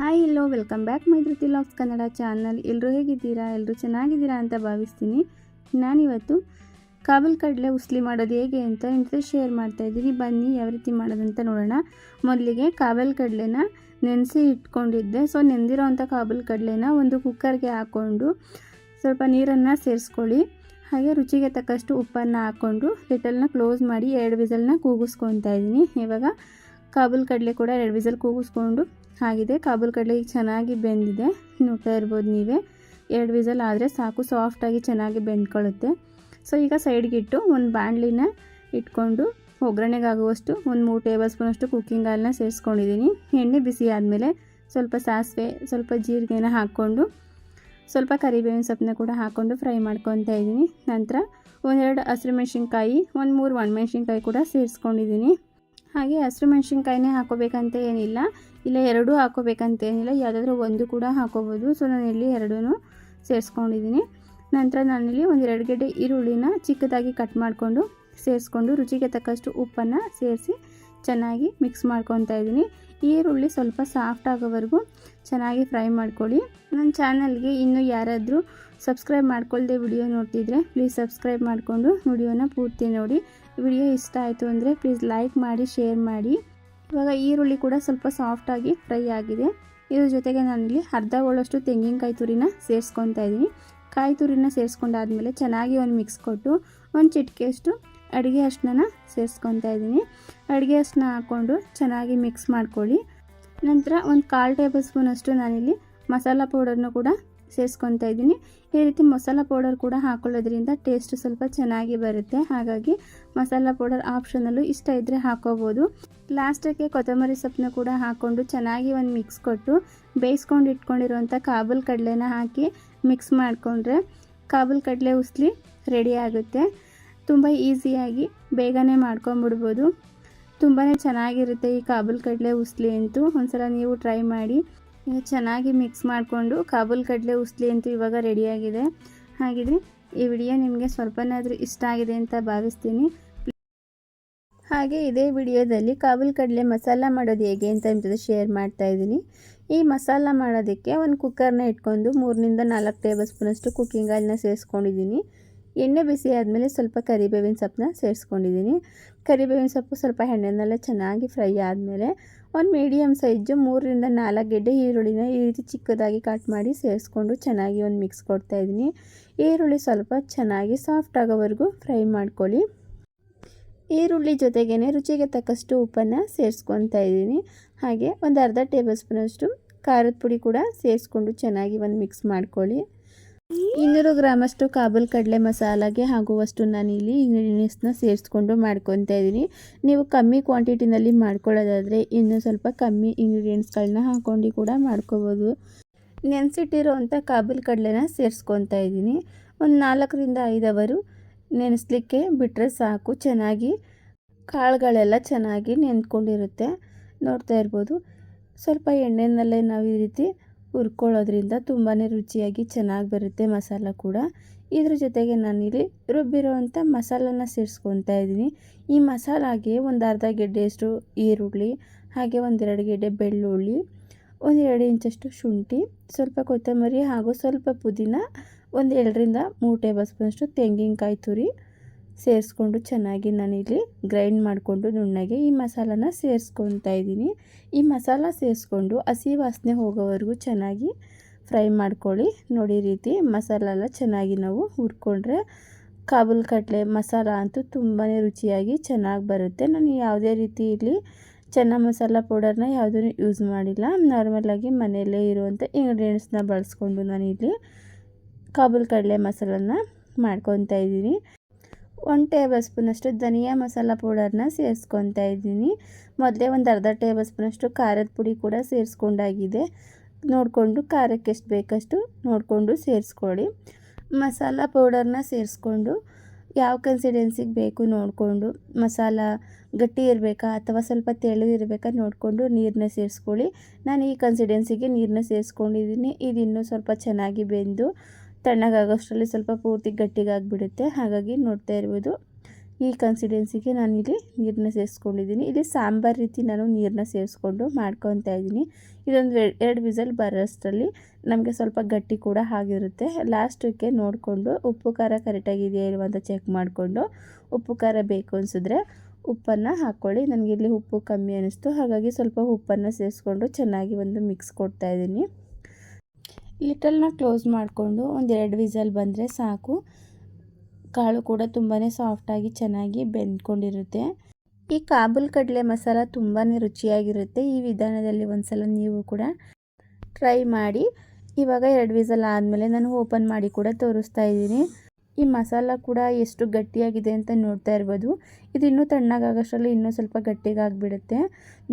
Hi hello welcome back my Dhruti logs Kannada channel. ಎಲ್ಲರೂ ಹೇಗಿದ್ದೀರಾ? ಎಲ್ಲರೂ ಚೆನ್ನಾಗಿದ್ದೀರಾ ಅಂತ ಭಾವಿಸ್ತೀನಿ. ನಾನಿವತ್ತು ಕಾಬಲ್ ಕಡಲೆ ಉಸ್ಲಿ ಮಾಡೋದು ಹೇಗೆ ಅಂತ ನಿಮ್ಮ ಶೇರ್ ಮಾಡ್ತಾ ಇದ್ದೀನಿ. ಬನ್ನಿ, ಯಾವ ರೀತಿ ಮಾಡೋದಂತ ನೋಡೋಣ. ಮೊದಲಿಗೆ ಕಾಬಲ್ ಕಡಲೆನ ನೆನೆಸಿ ಇಟ್ಕೊಂಡಿದ್ದೆ. ಸೊ ನೆಂದಿರೋ ಅಂಥ ಕಾಬಲ್ ಕಡಲೆನ ಒಂದು ಕುಕ್ಕರ್ಗೆ ಹಾಕ್ಕೊಂಡು ಸ್ವಲ್ಪ ನೀರನ್ನು ಸೇರಿಸ್ಕೊಳ್ಳಿ. ಹಾಗೆ ರುಚಿಗೆ ತಕ್ಕಷ್ಟು ಉಪ್ಪನ್ನು ಹಾಕ್ಕೊಂಡು ಲಿಟಲ್ನ ಕ್ಲೋಸ್ ಮಾಡಿ ಎರಡು ವಿಸಲ್ನ ಕೂಗಿಸ್ಕೊತಾ ಇದ್ದೀನಿ. ಇವಾಗ ಕಾಬೂಲ್ ಕಡಲೆ ಕೂಡ ಎರಡು ವಿಸಲ್ ಕೂಗಿಸ್ಕೊಂಡು ಆಗಿದೆ. ಕಾಬೂಲ್ ಕಡಲೆ ಈಗ ಚೆನ್ನಾಗಿ ಬೆಂದಿದೆ. ನೋಡ್ತಾ ಇರ್ಬೋದು ನೀವೇ. ಎರಡು ವಿಸಲ್ ಆದರೆ ಸಾಕು ಸಾಫ್ಟಾಗಿ ಚೆನ್ನಾಗಿ ಬೆಂದ್ಕೊಳ್ಳುತ್ತೆ. ಸೊ ಈಗ ಸೈಡ್ಗೆ ಇಟ್ಟು ಒಂದು ಬಾಣಲಿನ ಇಟ್ಕೊಂಡು ಒಗ್ಗರಣೆಗಾಗುವಷ್ಟು ಒಂದು ಮೂರು ಟೇಬಲ್ ಸ್ಪೂನಷ್ಟು ಕುಕ್ಕಿಂಗ್ ಆಯಿಲ್ನ ಸೇರಿಸ್ಕೊಂಡಿದ್ದೀನಿ. ಎಣ್ಣೆ ಬಿಸಿ ಆದಮೇಲೆ ಸ್ವಲ್ಪ ಸಾಸಿವೆ, ಸ್ವಲ್ಪ ಜೀರಿಗೆನ ಹಾಕ್ಕೊಂಡು, ಸ್ವಲ್ಪ ಕರಿಬೇವಿನ ಸೊಪ್ಪನ್ನ ಕೂಡ ಹಾಕ್ಕೊಂಡು ಫ್ರೈ ಮಾಡ್ಕೊತಾ ಇದ್ದೀನಿ. ನಂತರ ಒಂದೆರಡು ಹಸಿರು ಮೆಣಸಿನ್ಕಾಯಿ, ಒಂದು ಮೂರು ಒಣಮೆಣ್ಸಿನ್ಕಾಯಿ ಕೂಡ ಸೇರಿಸ್ಕೊಂಡಿದ್ದೀನಿ. ಹಾಗೆ ಹಸಿರು ಮೆಣಸಿನ್ಕಾಯಿನೇ ಹಾಕೋಬೇಕಂತ ಏನಿಲ್ಲ. ಇಲ್ಲ ಎರಡೂ ಹಾಕೋಬೇಕಂತ ಏನಿಲ್ಲ. ಯಾವುದಾದ್ರೂ ಒಂದು ಕೂಡ ಹಾಕೋಬೋದು. ಸೊ ಇಲ್ಲಿ ಎರಡೂ ಸೇರಿಸ್ಕೊಂಡಿದ್ದೀನಿ ನಂತರ ನಾನಿಲ್ಲಿ ಒಂದು ಎರಡು ಗಡ್ಡೆ ಈರುಳ್ಳಿನ ಚಿಕ್ಕದಾಗಿ ಕಟ್ ಮಾಡಿಕೊಂಡು ಸೇರಿಸ್ಕೊಂಡು ರುಚಿಗೆ ತಕ್ಕಷ್ಟು ಉಪ್ಪನ್ನು ಸೇರಿಸಿ ಚೆನ್ನಾಗಿ ಮಿಕ್ಸ್ ಮಾಡ್ಕೊತಾ ಇದ್ದೀನಿ. ಈರುಳ್ಳಿ ಸ್ವಲ್ಪ ಸಾಫ್ಟ್ ಆಗೋವರೆಗೂ ಚೆನ್ನಾಗಿ ಫ್ರೈ ಮಾಡ್ಕೊಳ್ಳಿ. ನನ್ನ ಚಾನಲ್ಗೆ ಇನ್ನೂ ಯಾರಾದರೂ ಸಬ್ಸ್ಕ್ರೈಬ್ ಮಾಡ್ಕೊಳ್ಳದೆ ವಿಡಿಯೋ ನೋಡ್ತಿದ್ರೆ ಪ್ಲೀಸ್ ಸಬ್ಸ್ಕ್ರೈಬ್ ಮಾಡಿಕೊಂಡು ವಿಡಿಯೋನ ಪೂರ್ತಿ ನೋಡಿ. ವಿಡಿಯೋ ಇಷ್ಟ ಆಯಿತು ಅಂದರೆ ಪ್ಲೀಸ್ ಲೈಕ್ ಮಾಡಿ, ಶೇರ್ ಮಾಡಿ. ಇವಾಗ ಈರುಳ್ಳಿ ಕೂಡ ಸ್ವಲ್ಪ ಸಾಫ್ಟಾಗಿ ಫ್ರೈ ಆಗಿದೆ. ಇದ್ರ ಜೊತೆಗೆ ನಾನಿಲ್ಲಿ ಅರ್ಧ ಹೋಳಷ್ಟು ತೆಂಗಿನಕಾಯಿ ತುರಿನ ಸೇರಿಸ್ಕೊತಾ ಇದ್ದೀನಿ. ಕಾಯಿ ತುರಿನ ಸೇರಿಸ್ಕೊಂಡಾದ್ಮೇಲೆ ಚೆನ್ನಾಗಿ ಒಂದು ಮಿಕ್ಸ್ ಕೊಟ್ಟು ಒಂದು ಚಿಟಿಕೆಯಷ್ಟು ಅಡುಗೆ ಅಷ್ಟನ್ನ ಸೇರಿಸ್ಕೊತಾ ಇದ್ದೀನಿ. ಅಡುಗೆ ಅಷ್ಟನ್ನ ಹಾಕ್ಕೊಂಡು ಚೆನ್ನಾಗಿ ಮಿಕ್ಸ್ ಮಾಡ್ಕೊಳ್ಳಿ. ನಂತರ ಒಂದು ಕಾಲು ಟೇಬಲ್ ಸ್ಪೂನಷ್ಟು ನಾನಿಲ್ಲಿ ಮಸಾಲ ಪೌಡರ್ನ ಕೂಡ ಸೇರಿಸ್ಕೊತಾ ಇದ್ದೀನಿ. ಈ ರೀತಿ ಮಸಾಲ ಪೌಡರ್ ಕೂಡ ಹಾಕೊಳ್ಳೋದ್ರಿಂದ ಟೇಸ್ಟ್ ಸ್ವಲ್ಪ ಚೆನ್ನಾಗಿ ಬರುತ್ತೆ. ಹಾಗಾಗಿ ಮಸಾಲ ಪೌಡರ್ ಆಪ್ಷನಲ್ಲೂ ಇಷ್ಟ ಇದ್ದರೆ ಹಾಕೋಬೋದು. ಲಾಸ್ಟಕ್ಕೆ ಕೊತ್ತಂಬರಿ ಸೊಪ್ಪನ್ನ ಕೂಡ ಹಾಕ್ಕೊಂಡು ಚೆನ್ನಾಗಿ ಒಂದು ಮಿಕ್ಸ್ ಕೊಟ್ಟು ಬೇಯಿಸ್ಕೊಂಡು ಇಟ್ಕೊಂಡಿರುವಂಥ ಕಾಬಲ್ ಕಡಲೆನ ಹಾಕಿ ಮಿಕ್ಸ್ ಮಾಡಿಕೊಂಡ್ರೆ ಕಾಬೂಲ್ ಕಡಲೆ ಉಸ್ಲಿ ರೆಡಿ ಆಗುತ್ತೆ. ತುಂಬ ಈಸಿಯಾಗಿ ಬೇಗನೆ ಮಾಡ್ಕೊಂಬಿಡ್ಬೋದು. ತುಂಬಾ ಚೆನ್ನಾಗಿರುತ್ತೆ ಈ ಕಾಬೂಲ್ ಕಡಲೆ ಉಸ್ಲಿ ಅಂತೂ. ಒಂದ್ಸಲ ನೀವು ಟ್ರೈ ಮಾಡಿ. ಚೆನ್ನಾಗಿ ಮಿಕ್ಸ್ ಮಾಡಿಕೊಂಡು ಕಾಬೂಲ್ ಕಡಲೆ ಉಸ್ಲಿ ಅಂತೂ ಇವಾಗ ರೆಡಿಯಾಗಿದೆ. ಹಾಗಿದ್ರೆ ಈ ವಿಡಿಯೋ ನಿಮಗೆ ಸ್ವಲ್ಪನಾದರೂ ಇಷ್ಟ ಆಗಿದೆ ಅಂತ ಭಾವಿಸ್ತೀನಿ. ಹಾಗೆ ಇದೇ ವಿಡಿಯೋದಲ್ಲಿ ಕಾಬೂಲ್ ಕಡಲೆ ಮಸಾಲ ಮಾಡೋದು ಹೇಗೆ ಅಂತ ನಿಮ್ಮ ಶೇರ್ ಮಾಡ್ತಾ ಇದ್ದೀನಿ. ಈ ಮಸಾಲ ಮಾಡೋದಕ್ಕೆ ಒಂದು ಕುಕ್ಕರ್ನ ಇಟ್ಕೊಂಡು ಮೂರರಿಂದ ನಾಲ್ಕು ಟೇಬಲ್ ಸ್ಪೂನಷ್ಟು ಕುಕ್ಕಿಂಗ್ ಆಯಿಲ್ನ ಸೇರಿಸ್ಕೊಂಡಿದ್ದೀನಿ. ಎಣ್ಣೆ ಬಿಸಿ ಆದಮೇಲೆ ಸ್ವಲ್ಪ ಕರಿಬೇವಿನ ಸೊಪ್ಪನ್ನ ಸೇರಿಸ್ಕೊಂಡಿದ್ದೀನಿ. ಕರಿಬೇವಿನ ಸೊಪ್ಪು ಸ್ವಲ್ಪ ಎಣ್ಣೆನೆಲ್ಲ ಚೆನ್ನಾಗಿ ಫ್ರೈ ಆದಮೇಲೆ ಒಂದು ಮೀಡಿಯಮ್ ಸೈಜು ಮೂರರಿಂದ ನಾಲ್ಕು ಗೆಡ್ಡೆ ಈರುಳ್ಳಿನ ಈ ರೀತಿ ಚಿಕ್ಕದಾಗಿ ಕಟ್ ಮಾಡಿ ಸೇರಿಸ್ಕೊಂಡು ಚೆನ್ನಾಗಿ ಒಂದು ಮಿಕ್ಸ್ ಕೊಡ್ತಾಯಿದ್ದೀನಿ ಈರುಳ್ಳಿ ಸ್ವಲ್ಪ ಚೆನ್ನಾಗಿ ಸಾಫ್ಟ್ ಆಗೋವರೆಗೂ ಫ್ರೈ ಮಾಡ್ಕೊಳ್ಳಿ. ಈರುಳ್ಳಿ ಜೊತೆಗೇ ರುಚಿಗೆ ತಕ್ಕಷ್ಟು ಉಪ್ಪನ್ನು ಸೇರಿಸ್ಕೊತಾ ಇದ್ದೀನಿ. ಹಾಗೆ ಒಂದು ಅರ್ಧ ಟೇಬಲ್ ಸ್ಪೂನಷ್ಟು ಖಾರದ ಪುಡಿ ಕೂಡ ಸೇರಿಸ್ಕೊಂಡು ಚೆನ್ನಾಗಿ ಒಂದು ಮಿಕ್ಸ್ ಮಾಡ್ಕೊಳ್ಳಿ. ಇನ್ನೂರು ಗ್ರಾಮಷ್ಟು ಕಾಬೂಲ್ ಕಡಲೆ ಮಸಾಲಾಗೆ ಆಗುವಷ್ಟು ಇಲ್ಲಿ ಇಂಗ್ರೀಡಿಯೆಂಟ್ಸ್ನ ಸೇರಿಸ್ಕೊಂಡು ಮಾಡ್ಕೊತಾ ಇದ್ದೀನಿ. ನೀವು ಕಮ್ಮಿ ಕ್ವಾಂಟಿಟಿನಲ್ಲಿ ಮಾಡ್ಕೊಳ್ಳೋದಾದರೆ ಇನ್ನೂ ಸ್ವಲ್ಪ ಕಮ್ಮಿ ಇಂಗ್ರೀಡಿಯೆಂಟ್ಸ್ಗಳನ್ನ ಹಾಕ್ಕೊಂಡು ಕೂಡ ಮಾಡ್ಕೋಬೋದು. ನೆನೆಸಿಟ್ಟಿರೋವಂಥ ಕಾಬೂಲ್ ಕಡಲೆನ ಸೇರಿಸ್ಕೊತಾ ಇದ್ದೀನಿ. ಒಂದು ನಾಲ್ಕರಿಂದ ಐದು ಅವರು ನೆನೆಸ್ಲಿಕ್ಕೆ ಬಿಟ್ಟರೆ ಸಾಕು, ಚೆನ್ನಾಗಿ ಕಾಳುಗಳೆಲ್ಲ ಚೆನ್ನಾಗಿ ನೆಂದ್ಕೊಂಡಿರುತ್ತೆ ನೋಡ್ತಾ ಇರ್ಬೋದು. ಸ್ವಲ್ಪ ಎಣ್ಣೆನಲ್ಲೇ ನಾವು ಈ ರೀತಿ ಹುರ್ಕೊಳ್ಳೋದ್ರಿಂದ ತುಂಬಾ ರುಚಿಯಾಗಿ ಚೆನ್ನಾಗಿ ಬರುತ್ತೆ ಮಸಾಲ ಕೂಡ. ಇದ್ರ ಜೊತೆಗೆ ನಾನಿಲ್ಲಿ ರುಬ್ಬಿರೋವಂಥ ಮಸಾಲನ ಸೇರಿಸ್ಕೊತಾ ಇದ್ದೀನಿ. ಈ ಮಸಾಲಾಗೆ ಒಂದು ಅರ್ಧ ಗೆಡ್ಡೆಯಷ್ಟು ಈರುಳ್ಳಿ, ಹಾಗೆ ಒಂದೆರಡು ಗೆಡ್ಡೆ ಬೆಳ್ಳುಳ್ಳಿ ಒಂದೆರಡು ಇಂಚಷ್ಟು ಶುಂಠಿ, ಸ್ವಲ್ಪ ಕೊತ್ತಂಬರಿ ಹಾಗೂ ಸ್ವಲ್ಪ ಪುದೀನ, ಒಂದು ಎರಡರಿಂದ ಮೂರು ಟೇಬಲ್ ಸ್ಪೂನಷ್ಟು ತೆಂಗಿನಕಾಯಿ ತುರಿ ಸೇರಿಸ್ಕೊಂಡು ಚೆನ್ನಾಗಿ ನಾನಿಲ್ಲಿ ಗ್ರೈಂಡ್ ಮಾಡಿಕೊಂಡು ನುಣ್ಣಗೆ ಈ ಮಸಾಲಾನ ಸೇರಿಸ್ಕೊತಾ ಇದ್ದೀನಿ. ಈ ಮಸಾಲ ಸೇರಿಸ್ಕೊಂಡು ಹಸಿ ವಾಸನೆ ಹೋಗೋವರೆಗೂ ಚೆನ್ನಾಗಿ ಫ್ರೈ ಮಾಡ್ಕೊಳ್ಳಿ. ನೋಡಿ ರೀತಿ ಮಸಾಲ ಎಲ್ಲ ಚೆನ್ನಾಗಿ ನಾವು ಹುರ್ಕೊಂಡ್ರೆ ಕಾಬೂಲ್ ಕಡಲೆ ಮಸಾಲ ಅಂತೂ ತುಂಬಾ ರುಚಿಯಾಗಿ ಚೆನ್ನಾಗಿ ಬರುತ್ತೆ. ನಾನು ಯಾವುದೇ ರೀತಿ ಇಲ್ಲಿ ಚೆನ್ನ ಮಸಾಲ ಪೌಡರ್ನ ಯಾವುದೂ ಯೂಸ್ ಮಾಡಿಲ್ಲ. ನಾರ್ಮಲಾಗಿ ಮನೆಯಲ್ಲೇ ಇರುವಂಥ ಇಂಗ್ರೀಡಿಯೆಂಟ್ಸ್ನ ಬಳಸ್ಕೊಂಡು ನಾನು ಇಲ್ಲಿ ಕಾಬೂಲ್ ಕಡಲೆ ಮಸಾಲನ ಮಾಡ್ಕೊತಾ ಇದ್ದೀನಿ. ಒಂದು ಟೇಬಲ್ ಸ್ಪೂನಷ್ಟು ಧನಿಯಾ ಮಸಾಲ ಪೌಡರ್ನ ಸೇರಿಸ್ಕೊತಾ ಇದ್ದೀನಿ. ಮೊದಲೇ ಒಂದು ಅರ್ಧ ಟೇಬಲ್ ಸ್ಪೂನಷ್ಟು ಖಾರದ ಪುಡಿ ಕೂಡ ಸೇರಿಸ್ಕೊಂಡಾಗಿದೆ. ನೋಡಿಕೊಂಡು ಖಾರಕ್ಕೆ ಎಷ್ಟು ಬೇಕಷ್ಟು ನೋಡಿಕೊಂಡು ಸೇರಿಸ್ಕೊಳ್ಳಿ. ಮಸಾಲ ಪೌಡರ್ನ ಸೇರಿಸ್ಕೊಂಡು ಯಾವ ಕನ್ಸಿಡೆನ್ಸಿಗೆ ಬೇಕು ನೋಡಿಕೊಂಡು, ಮಸಾಲ ಗಟ್ಟಿ ಇರಬೇಕಾ ಅಥವಾ ಸ್ವಲ್ಪ ತೆಳು ಇರಬೇಕಾ ನೋಡಿಕೊಂಡು ನೀರನ್ನ ಸೇರಿಸ್ಕೊಳ್ಳಿ. ನಾನು ಈ ಕನ್ಸಿಡೆನ್ಸಿಗೆ ನೀರನ್ನ ಸೇರಿಸ್ಕೊಂಡಿದ್ದೀನಿ. ಇದಿನ್ನೂ ಸ್ವಲ್ಪ ಚೆನ್ನಾಗಿ ಬೆಂದು ತಣ್ಣಗಾಗೋಷ್ಟರಲ್ಲಿ ಸ್ವಲ್ಪ ಪೂರ್ತಿ ಗಟ್ಟಿಗಾಗಿಬಿಡುತ್ತೆ. ಹಾಗಾಗಿ ನೋಡ್ತಾ ಇರ್ಬೋದು. ಈ ಕನ್ಸಿಡೆನ್ಸಿಗೆ ನಾನಿಲ್ಲಿ ನೀರನ್ನ ಸೇರಿಸ್ಕೊಂಡಿದ್ದೀನಿ. ಇಲ್ಲಿ ಸಾಂಬಾರು ರೀತಿ ನಾನು ನೀರನ್ನ ಸೇರಿಸ್ಕೊಂಡು ಮಾಡ್ಕೊತಾ ಇದ್ದೀನಿ. ಇದೊಂದು ಎರಡು ವಿಸಲ್ ಬರೋಷ್ಟರಲ್ಲಿ ನಮಗೆ ಸ್ವಲ್ಪ ಗಟ್ಟಿ ಕೂಡ ಆಗಿರುತ್ತೆ. ಲಾಸ್ಟಕ್ಕೆ ನೋಡಿಕೊಂಡು ಉಪ್ಪು ಖಾರ ಕರೆಕ್ಟಾಗಿದೆಯಾ ಇಲ್ವ ಅಂತ ಚೆಕ್ ಮಾಡಿಕೊಂಡು ಉಪ್ಪು ಖಾರ ಬೇಕು ಅನಿಸಿದ್ರೆ ಉಪ್ಪನ್ನು ಹಾಕ್ಕೊಳ್ಳಿ. ನನಗೆ ಇಲ್ಲಿ ಉಪ್ಪು ಕಮ್ಮಿ ಅನ್ನಿಸ್ತು ಹಾಗಾಗಿ ಸ್ವಲ್ಪ ಉಪ್ಪನ್ನು ಸೇರಿಸ್ಕೊಂಡು ಚೆನ್ನಾಗಿ ಒಂದು ಮಿಕ್ಸ್ ಕೊಡ್ತಾ ಇದ್ದೀನಿ. ಲಿಟಲ್ನ ಕ್ಲೋಸ್ ಮಾಡಿಕೊಂಡು ಒಂದು ಎರಡು ವಿಸಲ್ ಬಂದರೆ ಸಾಕು. ಕಾಳು ಕೂಡ ತುಂಬಾ ಸಾಫ್ಟಾಗಿ ಚೆನ್ನಾಗಿ ಬೆಂದ್ಕೊಂಡಿರುತ್ತೆ. ಈ ಕಾಬುಲ್ ಕಡಲೆ ಮಸಾಲ ತುಂಬಾ ರುಚಿಯಾಗಿರುತ್ತೆ. ಈ ವಿಧಾನದಲ್ಲಿ ಒಂದ್ಸಲ ನೀವು ಕೂಡ ಟ್ರೈ ಮಾಡಿ. ಇವಾಗ ಎರಡು ವಿಸಲ್ ಆದಮೇಲೆ ನಾನು ಓಪನ್ ಮಾಡಿ ಕೂಡ ತೋರಿಸ್ತಾ ಇದ್ದೀನಿ. ಈ ಮಸಾಲ ಕೂಡ ಎಷ್ಟು ಗಟ್ಟಿಯಾಗಿದೆ ಅಂತ ನೋಡ್ತಾ ಇರ್ಬೋದು. ಇದು ಇನ್ನೂ ತಣ್ಣಗಾಗೋಷ್ಟರಲ್ಲಿ ಇನ್ನೂ ಸ್ವಲ್ಪ ಗಟ್ಟಿಗಾಗಿಬಿಡುತ್ತೆ.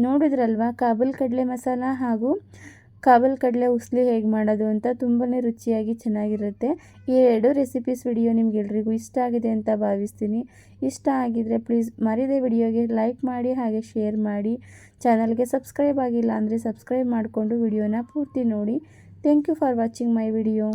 ನೋಡಿದ್ರಲ್ವ, ಕಾಬುಲ್ ಕಡಲೆ ಮಸಾಲ ಹಾಗೂ ಕಾಬಲ್ ಕಡಲೆ ಉಸ್ಲಿ ಹೇಗೆ ಮಾಡೋದು ಅಂತ ತುಂಬಾ ರುಚಿಯಾಗಿ ಚೆನ್ನಾಗಿರುತ್ತೆ. ಈ ಎರಡು ರೆಸಿಪೀಸ್ ವಿಡಿಯೋ ನಿಮಗೆಲ್ರಿಗೂ ಇಷ್ಟ ಆಗಿದೆ ಅಂತ ಭಾವಿಸ್ತೀನಿ. ಇಷ್ಟ ಆಗಿದರೆ ಪ್ಲೀಸ್ ಮರಿದೆ ವಿಡಿಯೋಗೆ ಲೈಕ್ ಮಾಡಿ, ಹಾಗೆ ಶೇರ್ ಮಾಡಿ. ಚಾನಲ್ಗೆ ಸಬ್ಸ್ಕ್ರೈಬ್ ಆಗಿಲ್ಲ ಅಂದರೆ ಸಬ್ಸ್ಕ್ರೈಬ್ ಮಾಡಿಕೊಂಡು ವಿಡಿಯೋನ ಪೂರ್ತಿ ನೋಡಿ. Thank you for watching my video